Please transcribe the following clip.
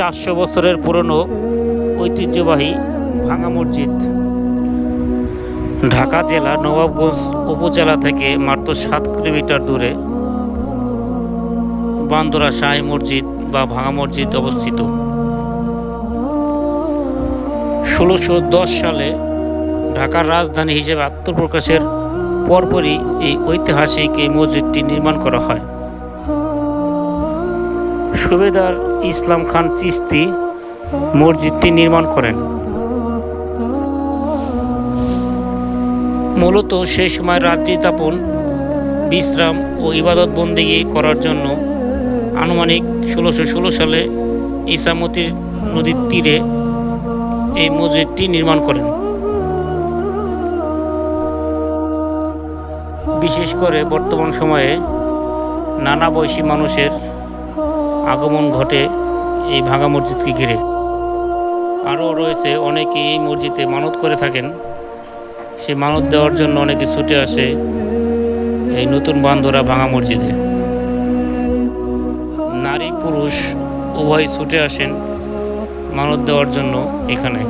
চারশো বছরের পুরনো ঐতিহ্যবাহী ভাঙা মসজিদ। ঢাকা জেলা নবাবগঞ্জ উপজেলা থেকে মাত্র সাত কিলোমিটার দূরে বান্দরা শাহী মসজিদ বা ভাঙা মসজিদ অবস্থিত। ষোলোশো সালে ঢাকার রাজধানী হিসেবে আত্মপ্রকাশের পরপরই এই ঐতিহাসিক এই মসজিদটি নির্মাণ করা হয়। সুবেদার ইসলাম খান চিস্তি মসজিদটি নির্মাণ করেন। মূলত সেই সময় রাত্রি যাপন, বিশ্রাম ও ইবাদত বন্দিগি করার জন্য আনুমানিক ষোলোশো ষোলো সালে ইসামতি নদীর তীরে এই মসজিদটি নির্মাণ করেন। বিশেষ করে বর্তমান সময়ে নানা বয়সী মানুষের আগমন ঘটে এই ভাঙা মসজিদকে ঘিরে। আরও রয়েছে অনেকে এই মসজিদে মানত করে থাকেন। সে মানত দেওয়ার জন্য অনেকে ছুটে আসে এই নতুন বান্ধরা ভাঙা মসজিদে। নারী পুরুষ উভয় ছুটে আসেন মানত দেওয়ার জন্য এখানে।